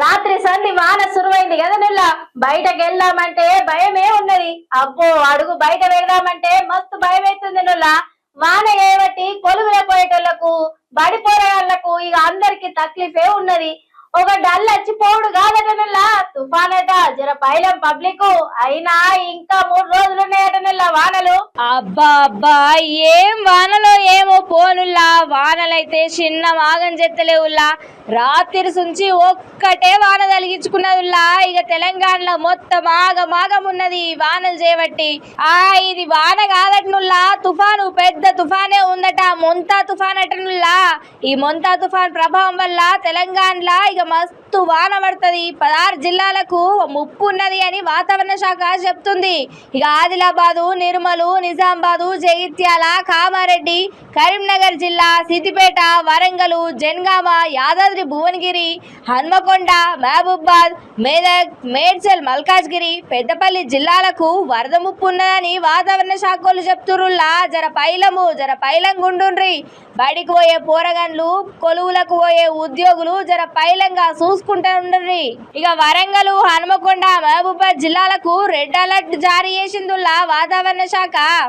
రాత్రి సంధి వాన సురువైంది కదా నిల్ల. బయటకు వెళ్దామంటే భయమే ఉన్నది. అబ్బో అడుగు బయట వెళ్దామంటే మస్తు భయం అవుతుంది నుల్ల. వాన ఏబట్టి కొలువుల పోయేటోళ్ళకు బడి పోరాళ్ళకు ఇక అందరికి తక్లీఫే ఉన్నది. ఒక డల్ వచ్చి పోవుడు తుఫానట జర పైలం పబ్లిక్. అయినా ఇంకా మూడు రోజులు ఉన్నాయట వానలు. అబ్బా అబ్బా ఏం వానలో ఏమో పోనుల్లా. వానలైతే చిన్న మాగం చెత్తలేవుల్లా. రాత్రి సుంచి ఒక్కటే వాన తలిగించుకున్నదిలా ఇక తెలంగాణలో మొత్తం ఆగమాగం ఉన్నది వానలు చేయబట్టి ఆ ఇది వాన కాదటనుల్లా. తుఫాను పెద్ద తుఫానే ఉందట మొంతా తుఫాన్ అటనుల్లా ఈ మొంతా తుఫాన్ ప్రభావం వల్ల తెలంగాణలో ఇక మస్తు వాన పడుతుంది. పదహారు జిల్లాలకు ముప్పు ఉన్నది అని వాతావరణ శాఖ చెప్తుంది. ఇక ఆదిలాబాదు నిర్మలు నిజామాబాదు జగిత్యాల కామారెడ్డి కరీంనగర్ జిల్లా సిద్దిపేట వరంగల్ జనగామ యాదాద్రి భువనగిరి హన్మకొండ మహబూబాద్ మేదక్ మేడ్చల్ మల్కాజ్గిరి పెద్దపల్లి జిల్లాలకు వరద ముప్పు ఉన్నదని వాతావరణ శాఖ వాళ్ళు చెప్తురుల్లా. జర పైలము జర పైలం గుండుండ్రి. బడికి పోయే పోరగన్లు కొలువులకు పోయే ఉద్యోగులు జర పైలంగా చూసుకుంటూ ఉండండి. ఇక వరంగల్ హనుమకొండ మహబూబాద్ జిల్లాలకు రెడ్ అలర్ట్ జారీ చేసిందుల్లా వాతావరణ శాఖ.